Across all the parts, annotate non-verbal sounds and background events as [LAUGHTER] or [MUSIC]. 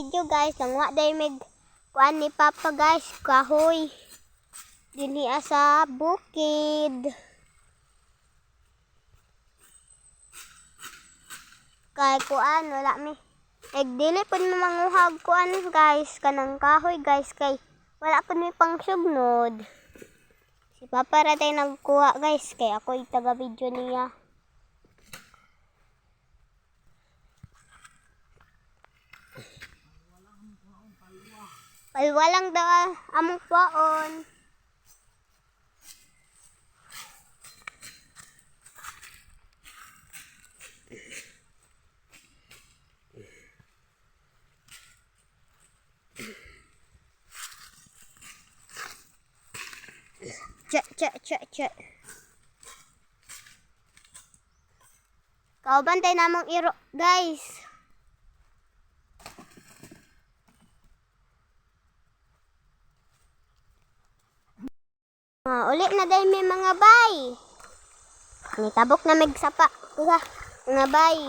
video guys nang wa day mig kuan ni papa guys kahoy. Dinhi sa bukid. Kay kuan wala mi. Eg dili pud mi manguhag kuan guys kanang kahoy guys kay wala pud mi pang sugnod si papa ra tay nagkuha guys kay ako taga video niya Palwalang daw among paon. Cek, cek, cek, cek. Kau bantay namang iro, guys. Ah, uli na dahil may mga bay. Nitabok na magsapa. Kuha, mga bay.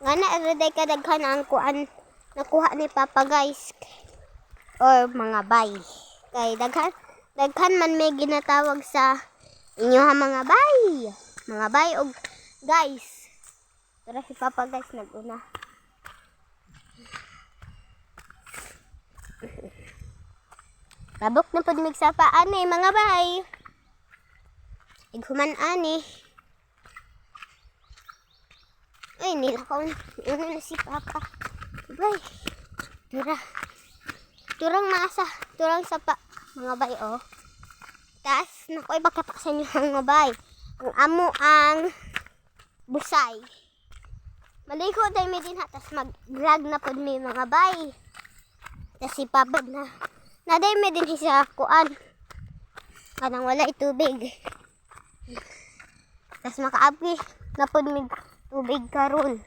Nga na, everyday kadaghan ang kuan nakuha ni Papa guys. Or mga bay. Kay daghan, daghan man may ginatawag sa inyo ha mga bay. Mga bay og guys. Tara si Papa guys naguna. Tabok na pud mig sapa ani mga bay. Ighuman ani. Ay, nilakaw. Ano na si Papa. Bay. Tura. Turang masa. Turang sapa. Mga bay, oh. Tas, naku, ibakatak sa inyo [LAUGHS] mga bay. Ang amo ang busay. Maligo tayo may din ha. Tas mag-grag na pud may mga bay. Tas si Papa na Naday may din siya kuan. Kanang wala itubig. Tas makaabgi napod mig tubig karon.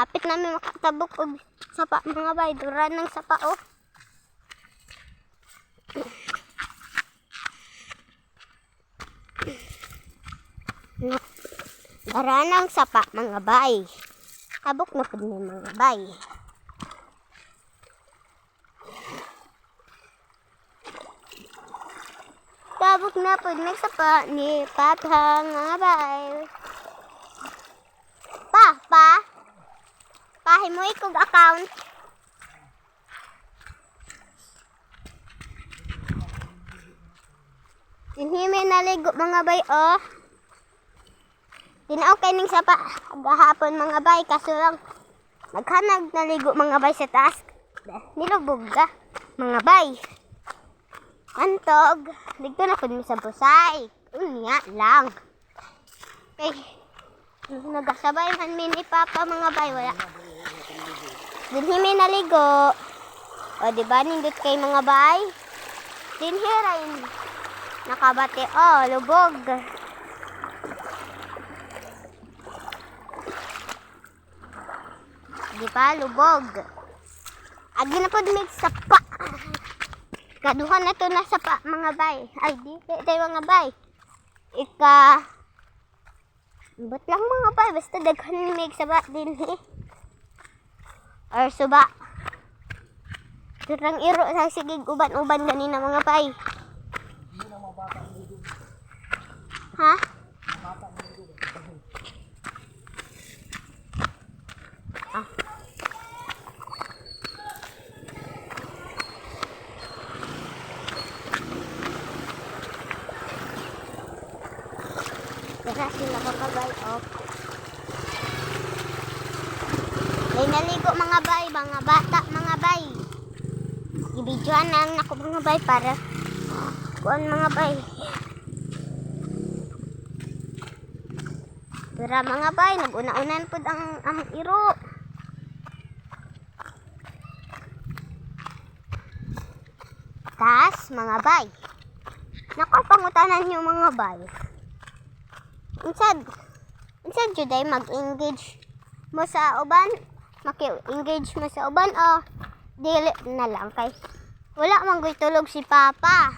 Hapit namin makatabok og sapa mga bay. Duran ng sapa oh. Duran ng sapa mga bay. Tabok na pud mga bay. Tabok na pud may sapa ni Papa mga bay. Pa, pa. Pahi mo ikog account. Dinhimi naligo mga bay oh. Tinaw kay ning sapa gahapon mga bay kaso lang naghanag naligo mga bay sa taas. Nilubog ka mga bay. Antog, dito na mi sa busay. Unya lang. Okay. Nagasabay man mi ni Papa mga bay wala. Dinhi mi naligo. O di ba nindot kay mga bay? Dinhi rin. Nakabate oh, lubog. Di ba lubog? Agi na pod mig sapa. Kaduhan na to na sapa mga bay. Ay di tayo mga bay. Ika Ba't lang mga bay? Basta daghan mig saba din eh. Or suba. Turang iro sa sigig uban-uban ganina mga bay. Ha? Ah. Kaya sila kakabay off. May naligo mga bay, mga bata, mga bay. Ibidyoan lang ako mga bay para kuan mga bay. Pero mga bay, nag-una-unan po ang, ang iro. Tas, mga bay. Nakapangutanan niyo mga bay. Unsad jud ay mag-engage mo sa uban? Maki-engage mo sa uban o dili na lang kay wala man gud tulog si Papa.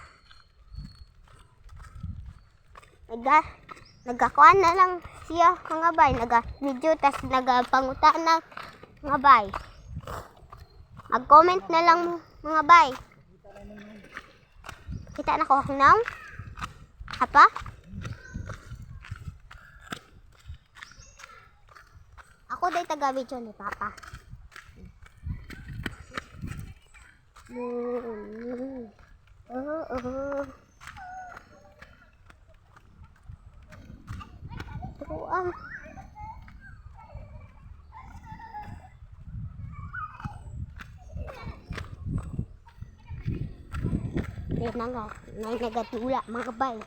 Naga nagakuan na lang siya mga bay, naga video tas nagapangutana mga bay. Mag-comment na lang mga bay. Kita na ko now? Apa? Ako day taga video ni Papa. Mm. Oh, oh. Oo, ah. Hindi na nga. May nagatula, mga bay.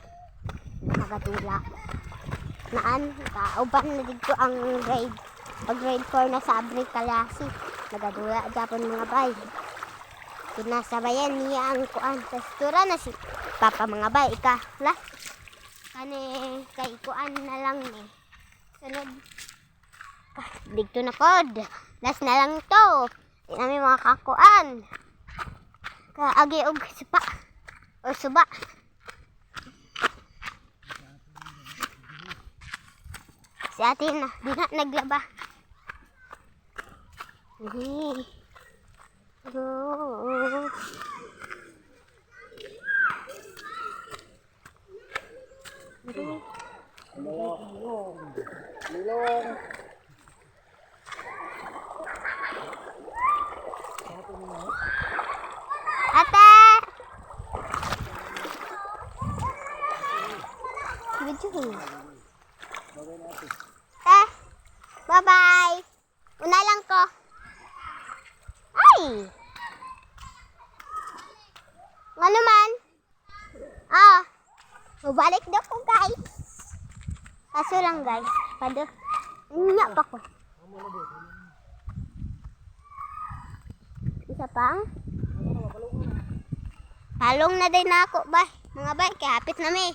Nagatula. Naan, kauban na dito ang grade. Pag grade 4 na sa Abri Kalasi. Nagatula, Japon mga bay. Pinasabayan niya ang kuan. Tura na si Papa mga bay. Ika, la. Kani, kay kuan na lang ni. Sunod. Ah, Dito na pod. Last na lang to. Di mga kakuan. Kaagi og supa. O suba. Si ate na, di na naglaba. 嗯，咯，咯，咯，咯，咯，咯，咯。Ay! Nga naman? Ah, mabalik daw ko guys. Kaso lang guys, pado. Nya pa ko. Isa pang? Halong na din ako ba? Mga bay, kaya hapit na may.